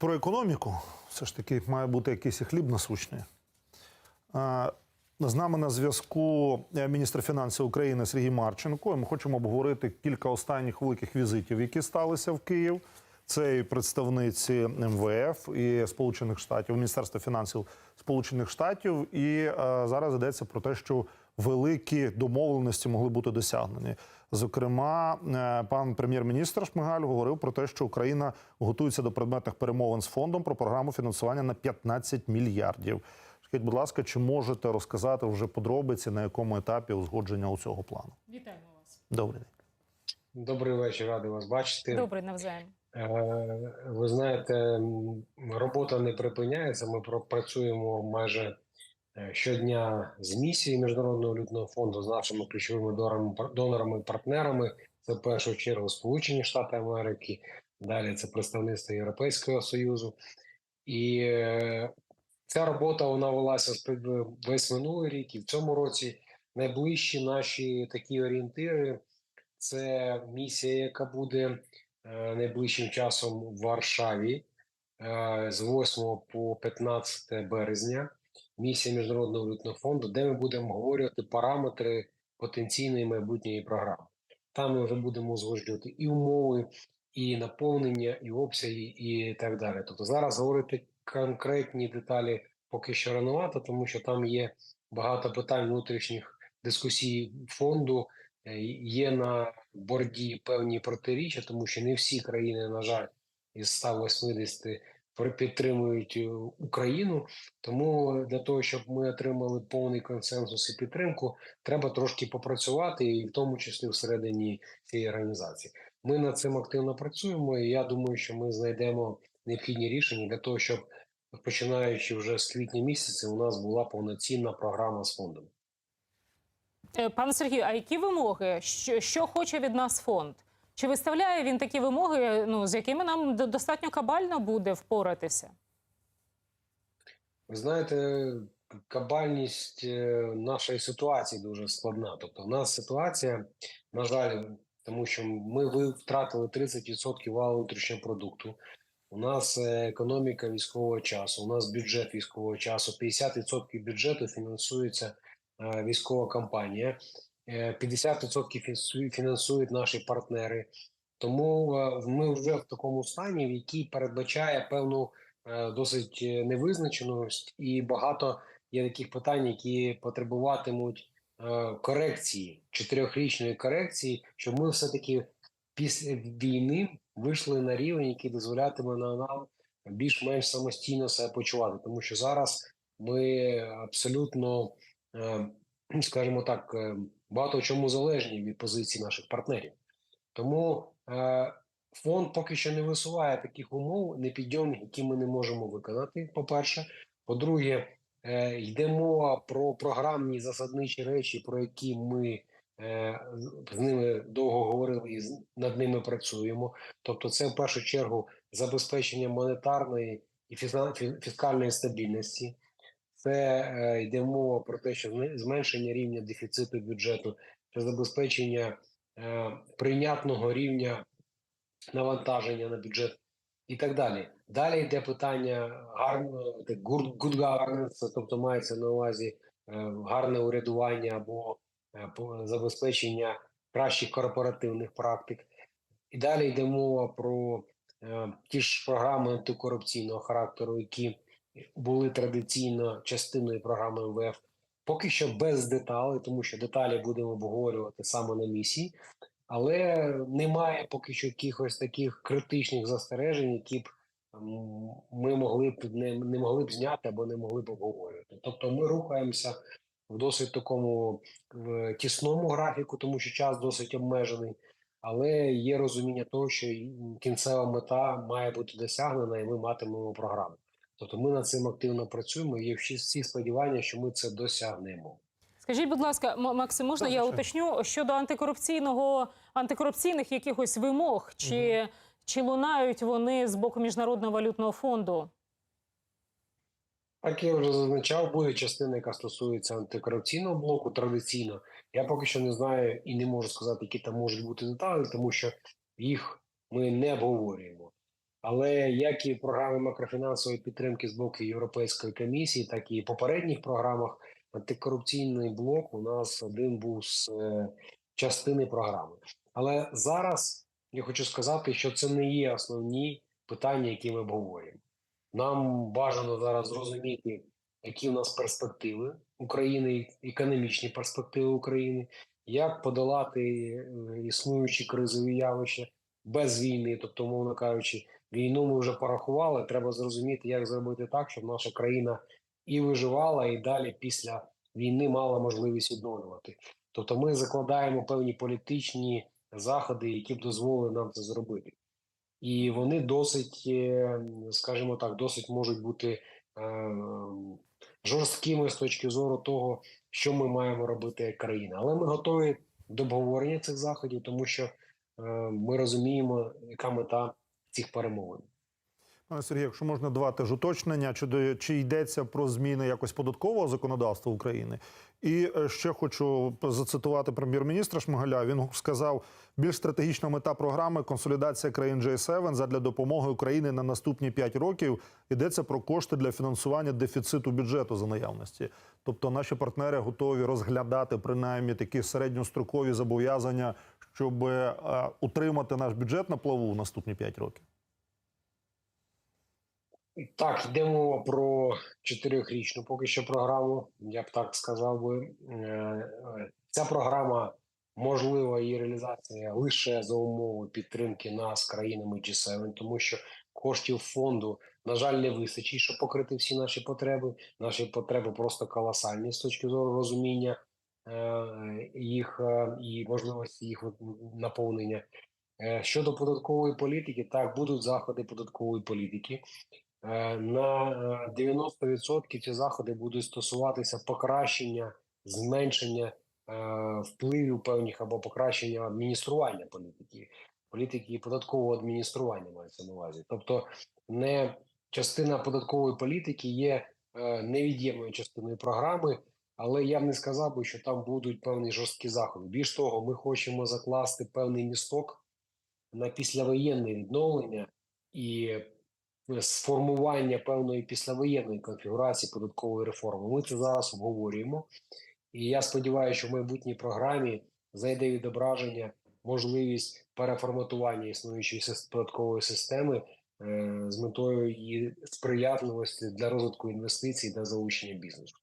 про економіку. Все ж таки має бути якийсь хліб насущний. З нами на зв'язку е, міністр фінансів України Сергій Марченко. І Ми хочемо обговорити кілька останніх великих візитів, які сталися в Київ. Це і представниці МВФ і Сполучених Штатів, Міністерства фінансів Сполучених Штатів. І е, зараз йдеться про те, що великі домовленості могли бути досягнені. Зокрема, е, пан прем'єр-міністр Шмигаль говорив про те, що Україна готується до предметних перемовин з фондом про програму фінансування на 15 мільярдів. Скажіть, будь ласка, чи можете розказати вже подробиці, на якому етапі узгодження у цього плану? Вітаємо вас. Добрий день. Добрий вечір, радий вас бачити. Добре, навзаєм. Е, Ви знаєте, робота не припиняється. Ми про- працюємо майже щодня з місією Міжнародного валютного фонду з нашими ключовими донорами, партнерами. Це в першу чергу Сполучені Штати Америки, далі це представництво Європейського Союзу. І е, ця робота вона велася весь минулий рік, і в цьому році найближчі наші такі орієнтири. Це місія, яка буде е, найближчим часом в Варшаві е, з 8 по 15 березня. Місія Міжнародного валютного фонду, де ми будемо говорити параметри потенційної майбутньої програми. Там ми вже будемо узгоджувати і умови, і наповнення, і обсяги, і так далі. Тобто зараз говорити конкретні деталі поки що ранувато, тому що там є багато питань внутрішніх дискусій фонду. Е, Є на борді певні протиріччя, тому що не всі країни, на жаль, із 180 пр- підтримують е, Україну. Тому для того, щоб ми отримали повний консенсус і підтримку, треба трошки попрацювати, і в тому числі всередині цієї організації. Ми над цим активно працюємо, і я думаю, що ми знайдемо необхідні рішення для того, щоб починаючи вже з квітня місяця, у нас була повноцінна програма з фондом. Е, Пане Сергію, а які вимоги? Що, що хоче від нас фонд? Чи виставляє він такі вимоги, ну з якими нам достатньо кабально буде впоратися? Ви знаєте, кабальність е, нашої ситуації дуже складна. Тобто, в нас ситуація, на жаль, тому що ми втратили 30% валового внутрішнього продукту. У нас е, економіка військового часу, у нас бюджет військового часу. 50% бюджету фінансується е, військова кампанія, 50% фінансують- фінансують наші партнери. Тому е, ми вже в такому стані, який передбачає певну е, досить е, невизначеність, і багато є таких питань, які потребуватимуть е, корекції, чотирьохрічної корекції, щоб ми все-таки після війни вийшли на рівень, який дозволятиме нам більш-менш самостійно себе почувати. Тому що зараз ми абсолютно, е, скажімо так, е, багато в чому залежні від позиції наших партнерів. Тому е, фонд поки що не висуває таких умов непідйомних, які ми не можемо виконати. По-перше, по-друге, е, мова про програмні засадничі речі, про які ми е, з- ними довго говорили і над ними працюємо. Тобто, це в першу чергу забезпечення монетарної і фіска- фіскальної стабільності. Це е, йде мова про те, що зме- зменшення рівня дефіциту бюджету, це забезпечення е, прийнятного рівня навантаження на бюджет і так далі. Далі йде питання гарного good governance, тобто мається на увазі е, гарне урядування або забезпечення кращих корпоративних практик. І далі йде мова про ті ж програми антикорупційного характеру, які були традиційно частиною програми МВФ. Поки що без деталей, тому що деталі будемо обговорювати саме на місії, але немає поки що якихось таких критичних застережень, які б ми могли б не, не могли б зняти або не могли б обговорювати. Тобто ми рухаємося в досить такому в тісному графіку, тому що час досить обмежений, але є розуміння того, що кінцева мета має бути досягнена, і ми матимемо програму. Тобто ми над цим активно працюємо. і Є всі, всі сподівання, що ми це досягнемо. Скажіть, будь ласка, Максим, можна Так, я звичайно. уточню щодо антикорупційного антикорупційних якихось вимог, чи, чи лунають вони з боку міжнародного валютного фонду? Як я вже зазначав, буде частина, яка стосується антикорупційного блоку традиційно. Я поки що не знаю і не можу сказати, які там можуть бути деталі, тому що їх ми не обговорюємо. Але як і програми макрофінансової підтримки з боку Європейської комісії, так і попередніх програмах антикорупційний блок у нас один був з е, частини програми. Але зараз я хочу сказати, що це не є основні питання, які ми обговорюємо. Нам бажано зараз зрозуміти, які в нас перспективи України, економічні перспективи України, як подолати е, існуючі кризові явища без війни, тобто, мовно кажучи, війну ми вже порахували. Треба зрозуміти, як зробити так, щоб наша країна і виживала, і далі після війни мала можливість відновлювати. Тобто, ми закладаємо певні політичні заходи, які б дозволили нам це зробити. І вони досить, е, скажімо так, досить можуть бути е, жорсткими з точки зору того, що ми маємо робити як країна. Але ми готові до обговорення цих заходів, тому що е, ми розуміємо, яка мета цих перемовин. Пане Сергію, якщо можна два теж уточнення, чи, чи йдеться про зміни якось податкового законодавства України? І е, ще хочу зацитувати прем'єр-міністра Шмигаля. Він сказав, більш стратегічна мета програми консолідація країн J7 задля допомоги Україні на наступні 5 років. Йдеться про кошти для фінансування дефіциту бюджету за наявності. Тобто наші партнери готові розглядати принаймні такі середньострокові зобов'язання, щоб е, утримати наш бюджет на плаву в наступні 5 років. Так, йде мова про чотирьохрічну поки що програму. Я б так сказав би. Е, е, Ця програма можлива її реалізація лише за умови підтримки нас країнами G7, тому що коштів фонду, на жаль, не вистачить, щоб покрити всі наші потреби. Наші потреби просто колосальні з точки зору розуміння їх е, і можливості їх наповнення. Е, Щодо податкової політики, так будуть заходи податкової політики. Е, На е, 90% ці заходи будуть стосуватися покращення, зменшення е, впливів певних або покращення адміністрування політики, політики податкового адміністрування мається на увазі. Тобто, не частина податкової політики є е, невід'ємною частиною програми, але я б не сказав би, що там будуть певні жорсткі заходи. Більш того, ми хочемо закласти певний місток на післявоєнне відновлення і сформування певної післявоєнної конфігурації податкової реформи. Ми це зараз обговорюємо, і я сподіваюся, що в майбутній програмі зайде відображення можливість переформатування існуючої податкової системи е, з метою її сприятливості для розвитку інвестицій та залучення бізнесу.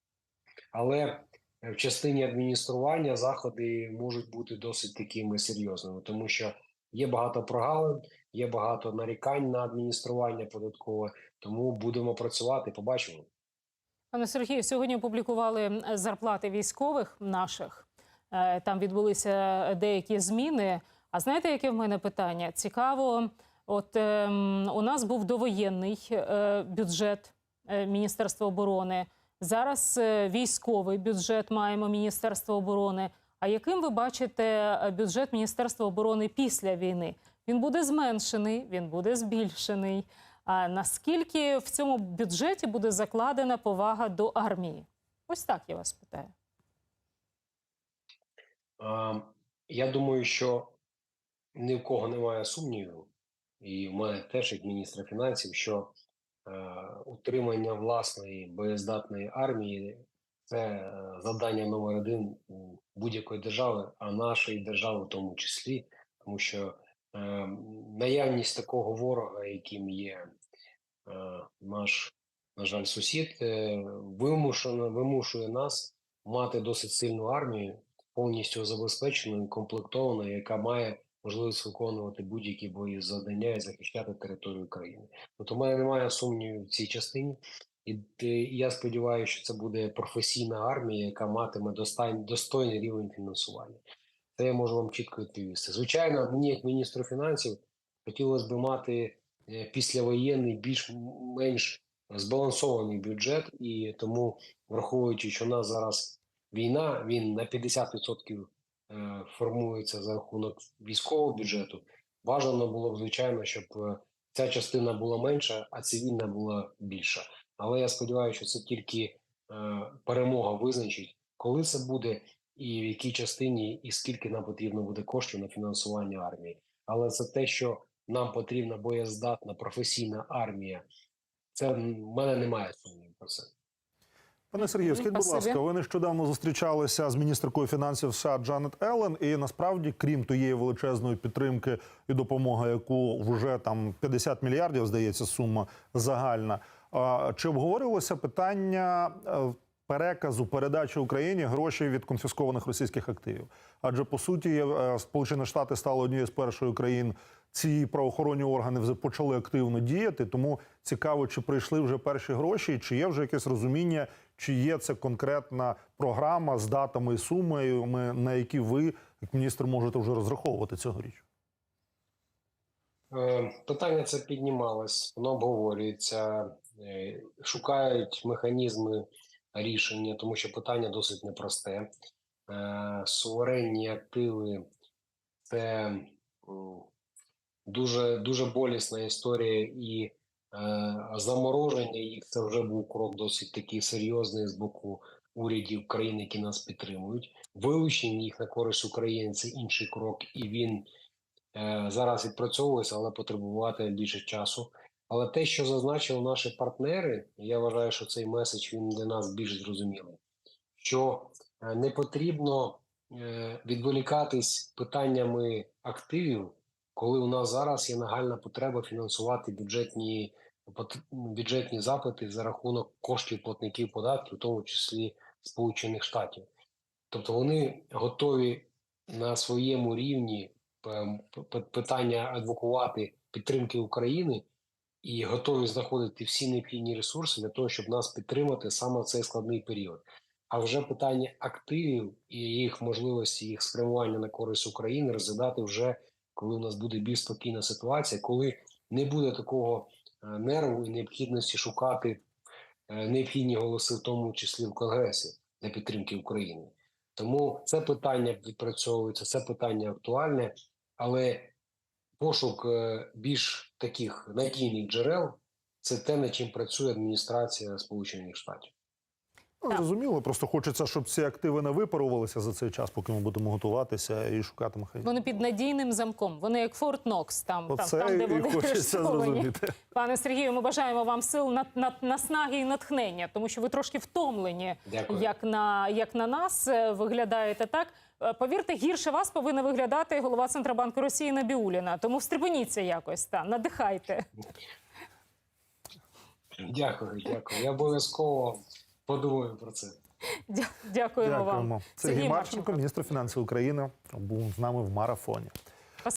Але е, в частині адміністрування заходи можуть бути досить такими серйозними, тому що є багато прогалин, є багато нарікань на адміністрування податкове, тому будемо працювати, побачимо. Пане Сергію, сьогодні опублікували е, зарплати військових наших. Е, Там відбулися деякі зміни. А знаєте, яке в мене питання? Цікаво, от ем, у нас був довоєнний е, бюджет е, Міністерства оборони. Зараз е, військовий бюджет маємо Міністерство оборони. А яким ви бачите е, бюджет Міністерства оборони після війни? Він буде зменшений, він буде збільшений. А наскільки в цьому бюджеті буде закладена повага до армії? Ось так я вас питаю. Я думаю, що ні в кого немає сумніву, і в мене теж як міністра фінансів, що утримання власної боєздатної армії це е, завдання номер один будь-якої держави, а нашої держави в тому числі, тому що е, наявність такого ворога, яким є е, наш, на жаль, сусід, е, вимушено вимушує нас мати досить сильну армію повністю забезпеченою, і комплектованою, яка має можливість виконувати будь-які бої завдання і захищати територію країни. Тобто, в мене немає сумнівів в цій частині, і е, я сподіваюся, що це буде професійна армія, яка матиме достойний рівень фінансування. Це я можу вам чітко відповісти. Звичайно, мені, як міністру фінансів, хотілося б мати е, післявоєнний, більш-менш збалансований бюджет, і тому, враховуючи, що у нас зараз війна, він на 50% е, формується за рахунок військового бюджету. Бажано було б, звичайно, щоб е, ця частина була менша, а цивільна була більша. Але я сподіваюся, що це тільки е, перемога визначить, коли це буде, і в якій частині, і скільки нам потрібно буде коштів на фінансування армії. Але це те, що нам потрібна боєздатна професійна армія. Це в мене немає сумнівів про це. Пане Сергію, скажіть, будь ласка, ви нещодавно зустрічалися з міністеркою фінансів США Джанет Еллен, і насправді, крім тієї величезної підтримки і допомоги, яку вже там 50 мільярдів, здається, сума загальна. Чи обговорювалося питання е, переказу передачі Україні грошей від конфіскованих російських активів? Адже по суті, е, Сполучені Штати стали однією з перших країн. Ці правоохоронні органи вже почали активно діяти. Тому цікаво, чи прийшли вже перші гроші, чи є вже якесь розуміння, чи є це конкретна програма з датами і сумами, на які ви, як міністр, можете вже розраховувати цьогоріч? Е, Питання це піднімалось, воно обговорюється, е, шукають механізми рішення, тому що питання досить непросте. Е, Суверенні активи це дуже, дуже болісна історія, і замороження їх це вже був крок досить такий серйозний з боку урядів країн, які нас підтримують. Вилучення їх на користь України це інший крок, і він е, зараз відпрацьовується, але потребувати більше часу. Але те, що зазначили наші партнери, я вважаю, що цей меседж він для нас більш зрозумілий, що е, не потрібно е, відволікатись питаннями активів, коли у нас зараз є нагальна потреба фінансувати бюджетні бюджетні запити за рахунок коштів платників податків, в тому числі Сполучених Штатів. Тобто вони готові на своєму рівні п- питання адвокувати підтримки України і готові знаходити всі необхідні ресурси для того, щоб нас підтримати саме в цей складний період. А вже питання активів і їх можливості, їх спрямування на користь України розглядати вже коли у нас буде більш спокійна ситуація, коли не буде такого е, нерву і необхідності шукати е, необхідні голоси, в тому числі в Конгресі для підтримки України. Тому це питання відпрацьовується, це питання актуальне, але пошук е, більш таких надійних джерел це те, над чим працює адміністрація Сполучених Штатів. Ну, зрозуміло, просто хочеться, щоб ці активи не випарувалися за цей час, поки ми будемо готуватися і шукати механізм. Вони під надійним замком. Вони як Форт Нокс, там, там, Оце там де і вони хочеться зрозуміти. Пане Сергію, ми бажаємо вам сил на, на, наснаги і натхнення, тому що ви трошки втомлені, Дякую. як на, як на нас е, виглядаєте так. Е, Повірте, гірше вас повинна виглядати голова Центробанку Росії Набіуліна. Тому встрепеніться якось та надихайте. Дякую, дякую. Я обов'язково подумаю про це. Дя- Дякуємо, вам. Дякуємо. Сергій Марченко, міністр фінансів України, був з нами в марафоні.